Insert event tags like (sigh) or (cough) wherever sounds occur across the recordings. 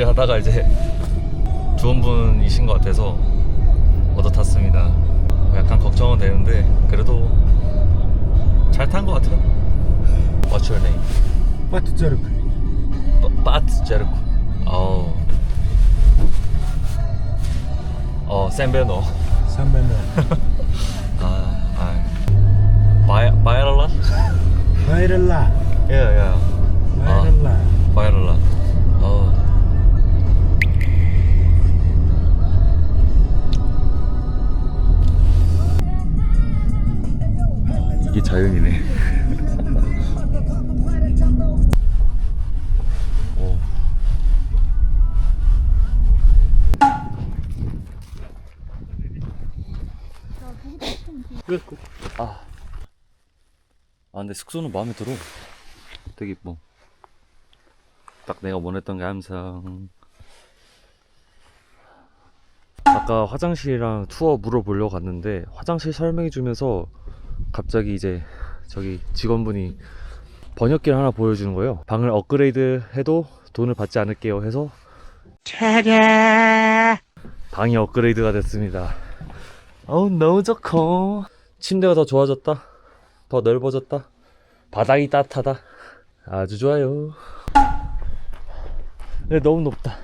어찌저찌 하다가 이제 좋은 분이신 것 같아서 얻어 탔습니다. 약간 걱정은 되는데 그래도 잘 탄 것 같아요. What's your name? 빠트자르크 바트 제르코. 어. 어, 샌베노. 선배는 (laughs) 아, 아. 바이 바이럴라? 바이럴라 예, 예. 바이럴라 바이럴라. 이게 자연이네. 오. 아. 아 근데 숙소는 마음에 들어. 되게 이뻐. 딱 내가 원했던 게 항상 아까 화장실이랑 투어 물어보려고 갔는데 화장실 설명해 주면서 갑자기 이제 저기 직원분이 번역기를 하나 보여주는 거예요 방을 업그레이드 해도 돈을 받지 않을게요 해서 방이 업그레이드가 됐습니다 어우 너무 좋고 침대가 더 좋아졌다 더 넓어졌다 바닥이 따뜻하다 아주 좋아요 근데 너무 높다.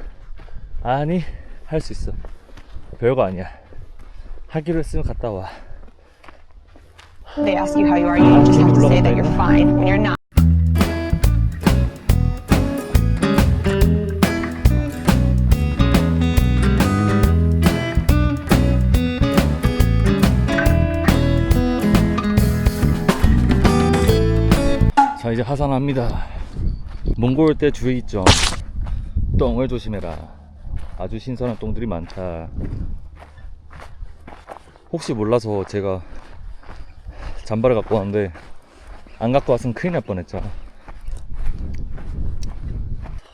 아니, 할 수 있어. 별거 아니야. 하기로 했으면 갔다 와. They ask you how you are, you just have to say that you're fine when you're not. 자, 이제 하산합니다. 몽골 때 주의점. 똥을 조심해라. 아주 신선한 똥들이 많다. 혹시 몰라서 제가 잠바를 갖고 왔는데 안 갖고 왔으면 큰일 날 뻔했죠.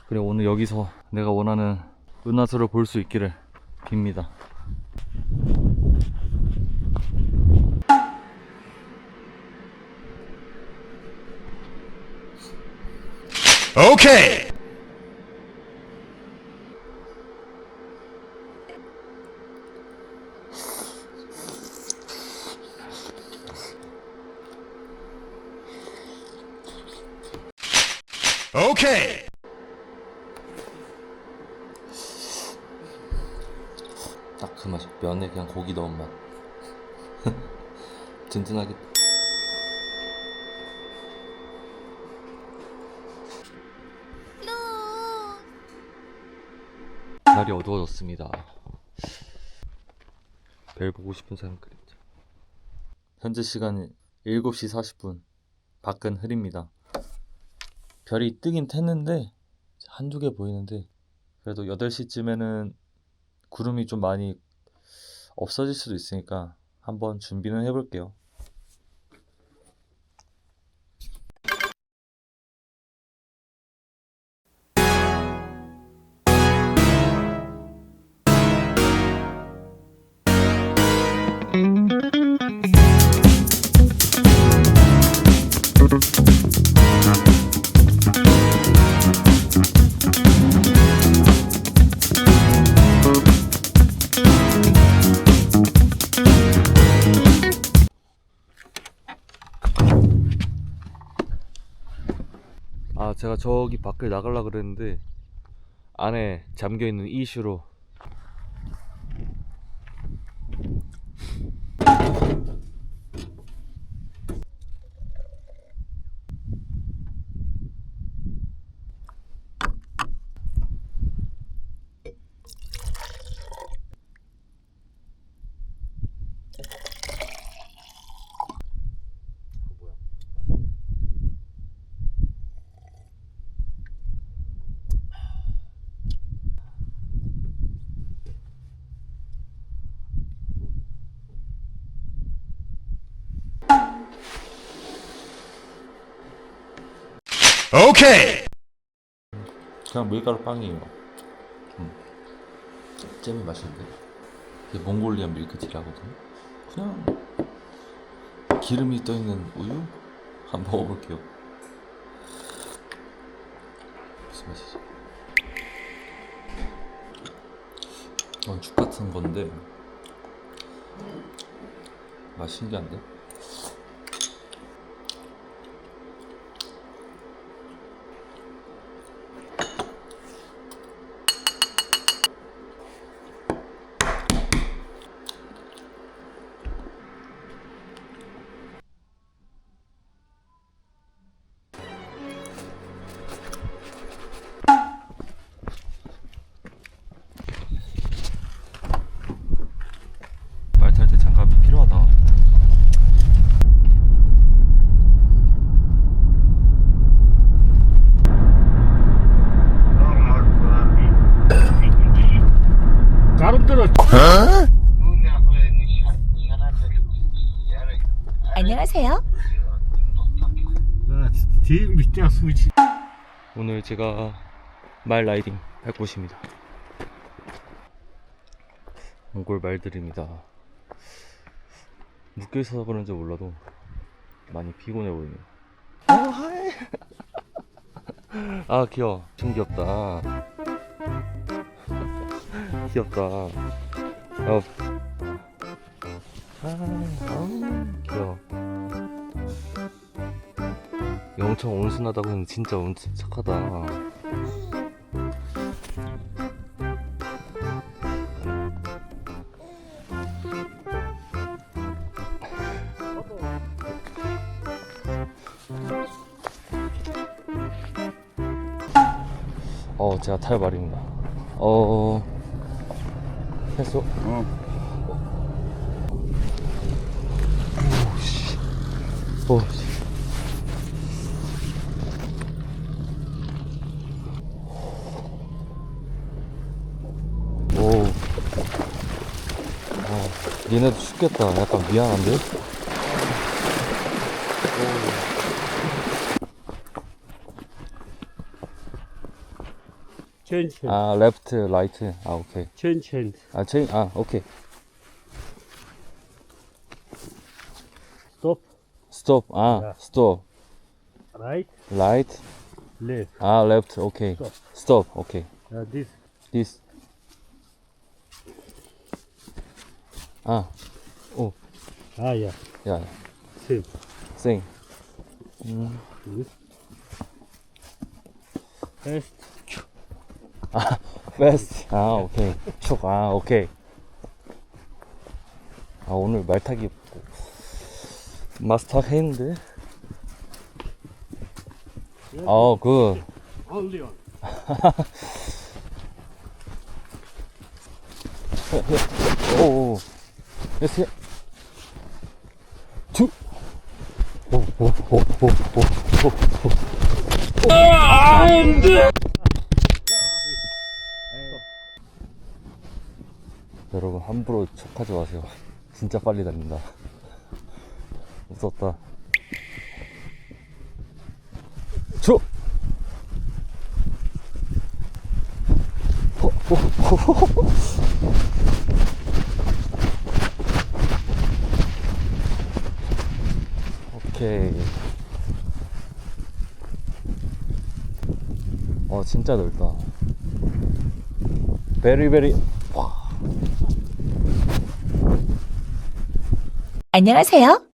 그래 오늘 여기서 내가 원하는 은하수를 볼 수 있기를 빕니다. 오케이 오케이. 딱 그 맛이. 면에 그냥 고기 넣은 맛. (laughs) 든든하게. 날이 어두워졌습니다. 별 보고 싶은 사람 그랬죠. 현재 시간 7시 40분. 밖은 흐립니다 별이 뜨긴 텄는데 한두 개 보이는데 그래도 8시쯤에는 구름이 좀 많이 없어질 수도 있으니까 한번 준비는 해볼게요. 저기 밖을 나가려 그랬는데 안에 잠겨 있는 이슈로 오케이 그냥 밀가루 빵이에요. 음. 잼이 맛있는데 이게 몽골리안 밀크티라거든요. 그냥 기름이 떠 있는 우유 한번 먹어볼게요. 무슨 맛이지? 어, 죽 같은 건데 맛 신기한데? 안녕하세요. 스위치. 오늘 제가 말 라이딩 할 곳입니다. 몽골 말들입니다. 묶여 있어서 그런지 몰라도 많이 피곤해 보이네요. 어, 하이. 아 귀여워. 좀 귀엽다. (laughs) 귀엽다. 어. 아, 귀여워. 엄청 온순하다고 했는데 진짜 온 착하다. 어, 제가 탈 말입니다. 어, 했어? 어. 오, 씨. 오, 씨. 오. 어, 니네도 죽겠다. 약간 미안한데? 체인체. 아, 레프트, 라이트. 아, 오케이. 체인체. 아, 체인, 아, 오케이. 스톱. 스톱, 아, 야. 스톱. 라이트. 라이트, 레프트. 아, 레프트, 오케이. 스톱. 스톱, 오케이. 아, this. This. 아, 오, 아, 야. 야, same. 생. This. Best. 베스트. 아, 오케이. 촉, 아, 오케이. 아, 오늘 말 타기 마스터 했는데? 어, one. (laughs) 오, 오. 예스. 투. 오, 오, 오, 오, 오, 오, 오. 여러분 함부로 척하지 마세요. (laughs) 진짜 빨리 달린다. 호, 호, 호, 호, 호. 오케이. 어 진짜 넓다. 베리베리. 안녕하세요.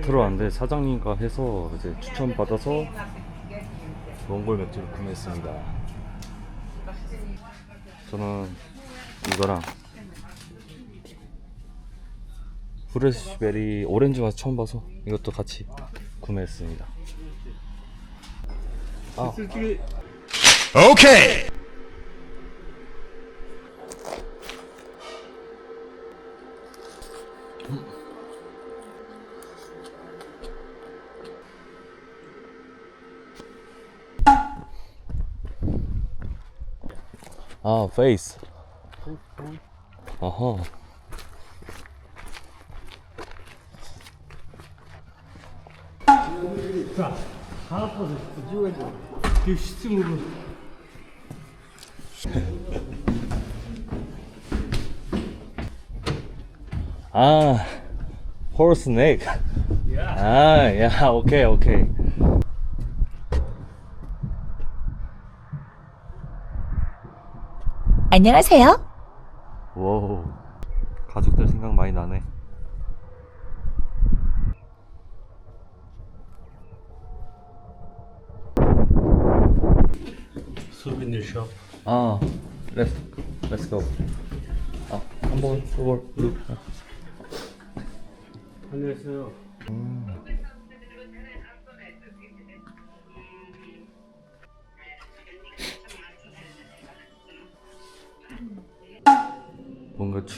제가 마트로 왔는데 사장님과 해서 이제 추천 받아서 몽골 맥주를 구매했습니다. 저는 이거랑 프레시베리 오렌지 맛 처음 봐서 이것도 같이 구매했습니다. 아, 오케이. 아 페이스. 아하. 자, 하나포즈 찍어줘. 그 시스템으로. 아, horse neck. 아, 야, 오케이, 오케이. 안녕하세요. 와우 가족들 생각 많이 나네 Souvenir shop. 아 렛츠 고 아, 한번 룩 안녕하세요.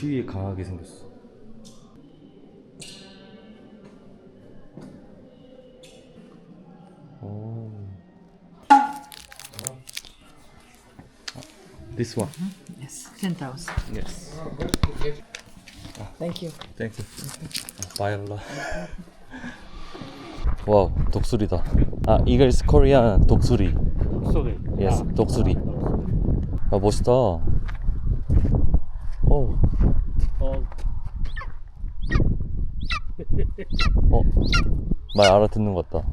추위에 강하게 생겼어 오. This one. Yes, 10,000. Yes. Thank you. Thank you. 바이올라. 와우, 독수리다. 아, 이글스 코리안 독수리. Sorry. Yes, 독수리. 아, 멋있다. 오. 어, 어. 말 알아듣는 것 같다.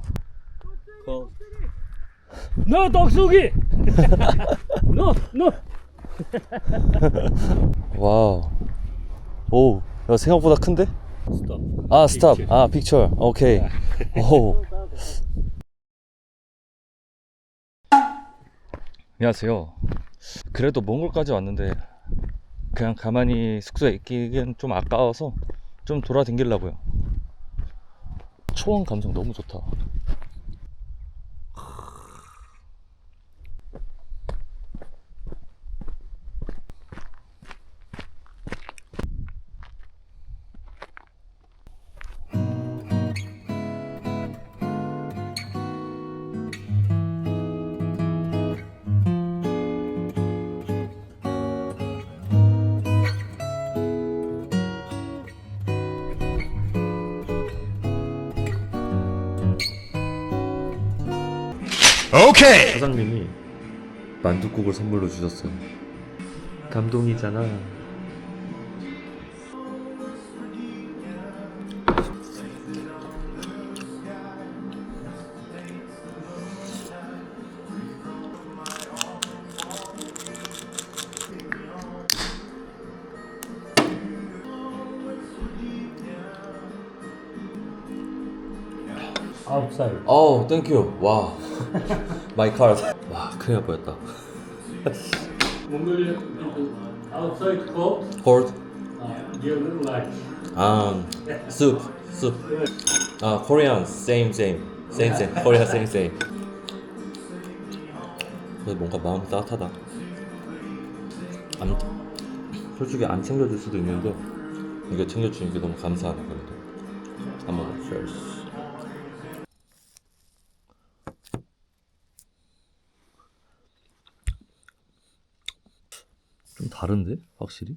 no, 독수기! no, no! 와우. 오, 야, 생각보다 큰데? Stop. 아, 스탑. 픽처. 아, 픽처. 오케이. (laughs) 오. 안녕하세요. 그래도 몽골까지 왔는데 그냥 가만히 숙소에 있기엔 좀 아까워서 좀 돌아다니려고요. 초원 감성 너무 좋다. 만둣국을 선물로 주셨어요. 감동이잖아. Outside. 어, 땡큐. 와. (laughs) 마이 카드. 와, 큰일 날 뻔했다. People outside cold, uh, give little light. 아, soup. soup. 아, Korean same same. same same. Korean same same. 그래서 뭔가 마음이 따뜻하다. 안, 솔직히 안 챙겨줄 수도 있는데 이거 챙겨주는 게 너무 감사하다 그래도. 한번 cheers. 좀 다른데 확실히?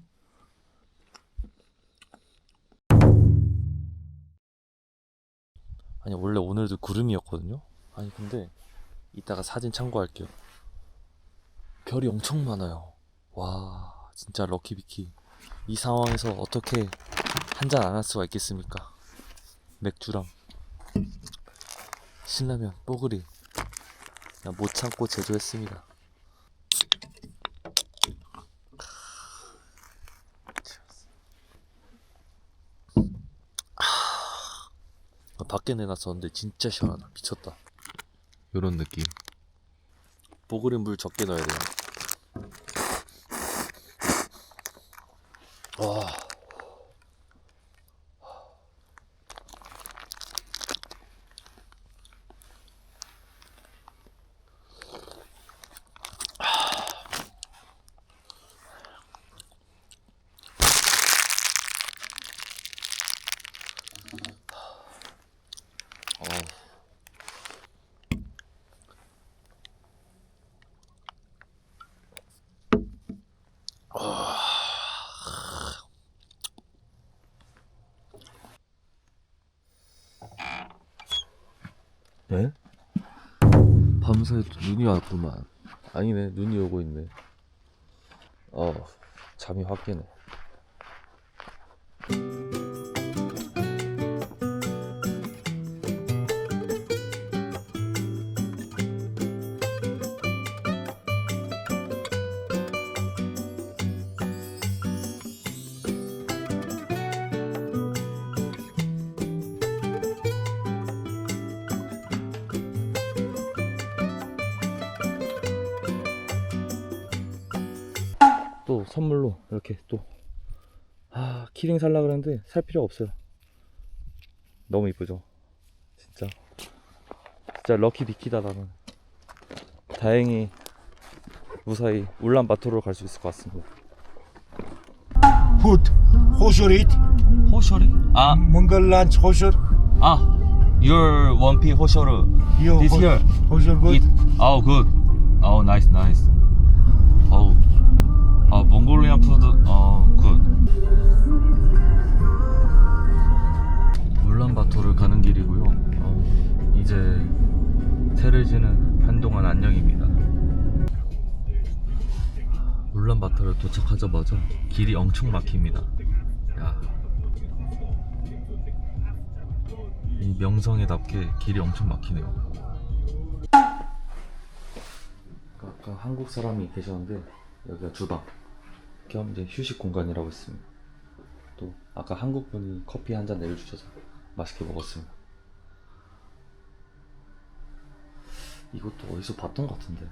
아니 원래 오늘도 구름이었거든요. 아니 근데 이따가 사진 참고할게요. 별이 엄청 많아요. 와 진짜 럭키비키. 이 상황에서 어떻게 한 잔 안 할 수가 있겠습니까? 맥주랑 신라면 뽀글이 못 참고 제조했습니다. 밖에 내놨었는데 진짜 시원하다. 미쳤다. 요런 느낌. 뽀글이 물 적게 넣어야 돼요. 와 네? 밤새 눈이 왔구만. 아니네, 눈이 오고 있네. 어, 잠이 확 깨네. 또 선물로 이렇게 또 아, 키링 살라 그랬는데 살 필요 없어요. 너무 이쁘죠? 진짜. 진짜 럭키 비키다 나는. 다행히 무사히 울란바토르로 갈 수 있을 것 같습니다. Goed. Gozorit. 호쇼리? 아, lunch gozor. 아, your 원피 호쇼르. This here. Gozor good. It, oh, good. Oh, nice, nice. 몽골리안 푸드, 어, good. 울란바토르를 가는 길이고요. 어, 이제 테레지는 한동안 안녕입니다. 울란바토르 도착하자마자 길이 엄청 막힙니다. 야. 이 명성에답게 길이 엄청 막히네요. 아까 한국 사람이 계셨는데 여기가 주방 겸 이제 휴식 공간이라고 했습니다. 또 아까 한국 분이 커피 한 잔 내려주셔서 맛있게 먹었습니다. 이것도 어디서 봤던 것 같은데.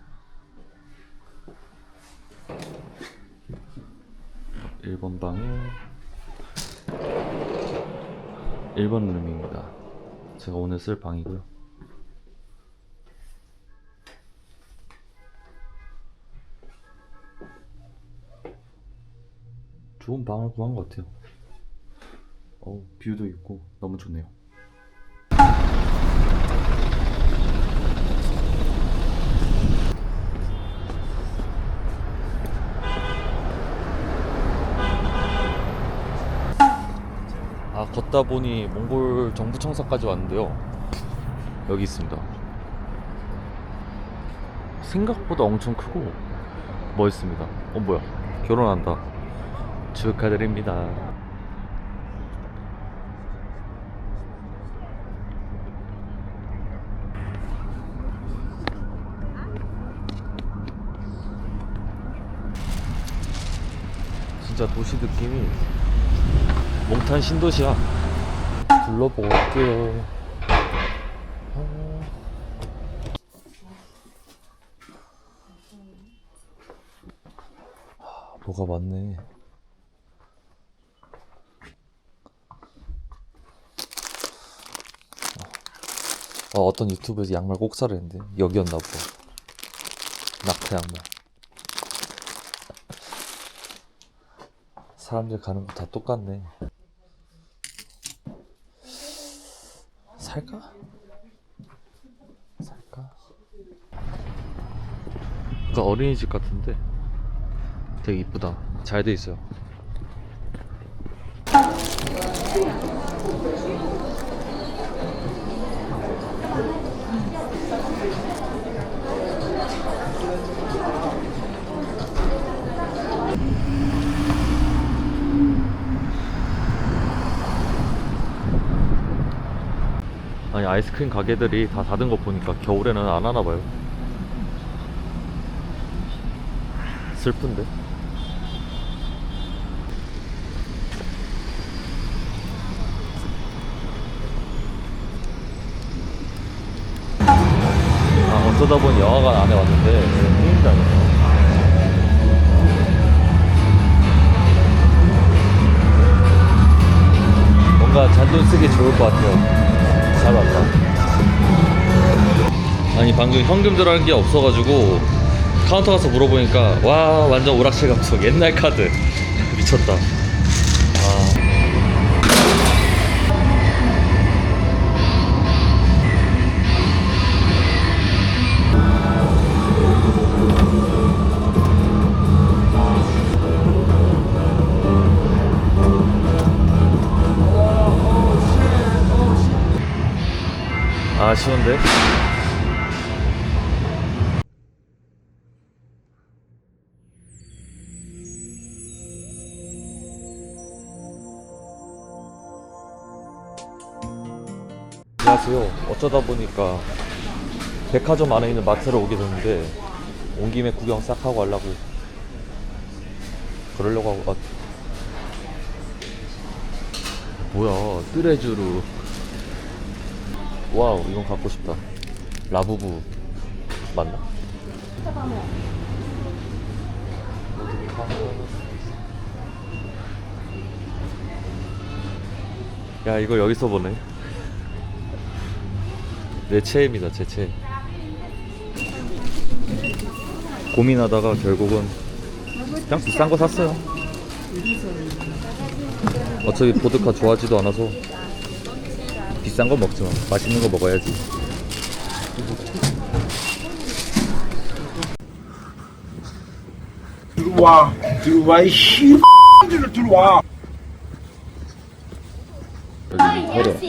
1번 방에 1번 룸입니다. 제가 오늘 쓸 방이고요. 좋은 방을 구한 것 같아요. 어 뷰도 있고 너무 좋네요. 아 걷다 보니 몽골 정부 청사까지 왔는데요. 여기 있습니다. 생각보다 엄청 크고 멋있습니다. 어 뭐야? 결혼한다. 축하드립니다. 진짜 도시 느낌이 몽탄 신도시야. 둘러보고 올게요. 어. 아, 뭐가 많네. 어, 어떤 유튜브에서 양말 꼭 사라 했는데 여기였나 보다. 낙타 양말. 사람들 가는 거 다 똑같네. 살까? 살까? 그러니까 어린이집 같은데 되게 이쁘다. 잘 돼 있어요. 아이스크림 가게들이 다 닫은 거 보니까 겨울에는 안 하나 봐요. 슬픈데. 아 어쩌다 보니 영화관 안에 왔는데 게임장이에요. 뭔가 잔돈 쓰기 좋을 것 같아요. 아니 방금 현금 들어간 게 없어가지고 카운터 가서 물어보니까 와 완전 오락실 감성 옛날 카드 (laughs) 미쳤다. 아. 아쉬운데? 안녕하세요. 어쩌다 보니까 백화점 안에 있는 마트를 오게 됐는데 온 김에 구경 싹 하고 가려고 그러려고 하고 아, 뭐야 뜨레주루 와우 이건 갖고 싶다 라부부 맞나? 야 이거 여기서 보네 내 채입니다 제 채. 고민하다가 결국은 그냥 비싼 거 샀어요 어차피 보드카 좋아하지도 않아서 비싼 거 먹지 마 맛있는 거 먹어야지 들어와 들어와 이 씨. 들어 들어와. 여기 허럭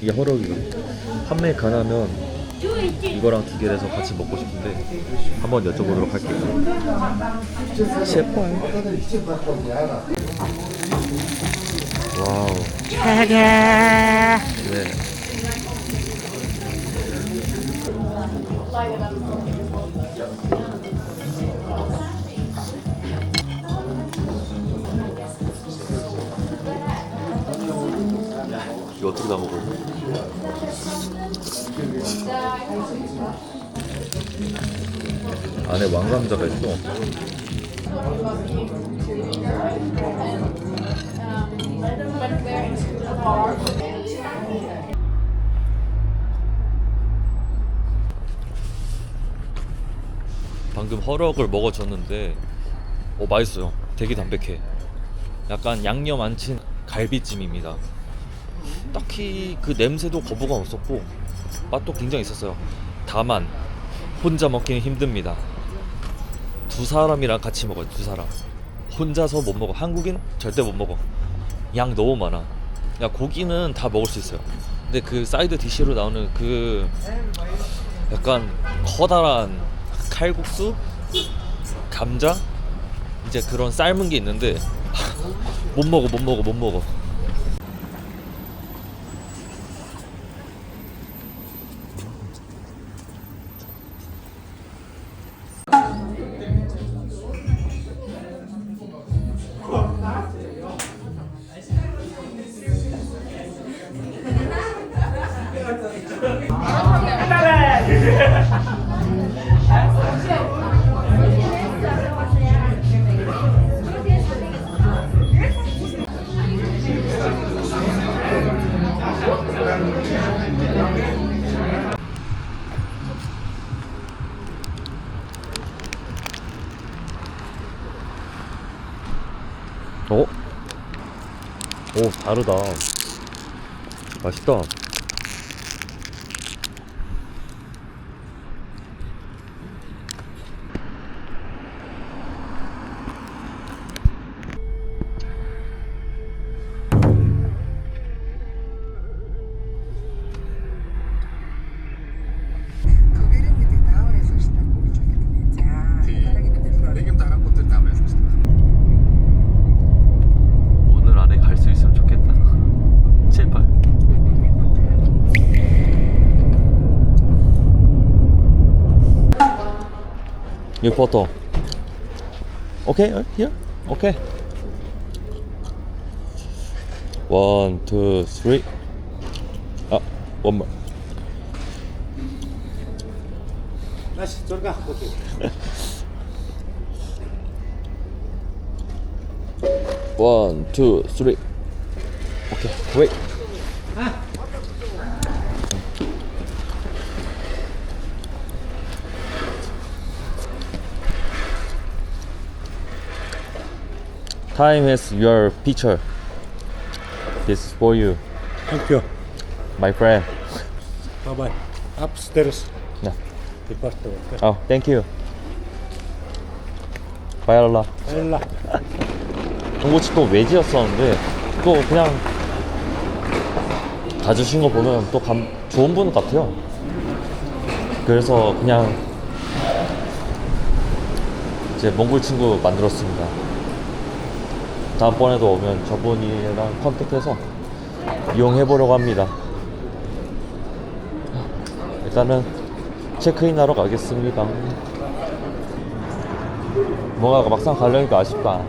이게 허럭이거든 판매 가능하면 이거랑 두 개를 해서 같이 먹고 싶은데 한번 여쭤보도록 할게요 제발 와우 네. 이거 어떻게 다 먹어? 안에 왕감자가 있어. 방금 허럭을 먹어줬는데, 어 맛있어요. 되게 담백해. 약간 양념 안 친 갈비찜입니다. 딱히 그 냄새도 거부감 없었고 맛도 굉장히 있었어요. 다만 혼자 먹기는 힘듭니다. 두 사람이랑 같이 먹어요. 두 사람. 혼자서 못 먹어. 한국인 절대 못 먹어. 양 너무 많아. 야 고기는 다 먹을 수 있어요. 근데 그 사이드 디시로 나오는 그 약간 커다란 칼국수, 감자, 이제 그런 삶은 게 있는데 (laughs) 못 먹어, 못 먹어, 못 먹어. 어? 다르다 이 포토 오케이 here? 오케이 원, 투, 쓰리 아, 원more. 다시 들어가. 오케이. 원, 투, 쓰리 오케 Time has your picture. This is for you, Thank you. my friend. Bye bye. Upstairs. Yeah. Department. Oh, thank you. 바이올라. 일라. 동고치 또 외지였었는데 또 그냥 가주신 거 보면 또 감, 좋은 분 같아요. 그래서 그냥 이제 몽골 친구 만들었습니다. 다음번에도 오면 저분이랑 컨택해서 이용해 보려고 합니다. 일단은 체크인 하러 가겠습니다. 뭔가 막상 가려니까 아쉽다.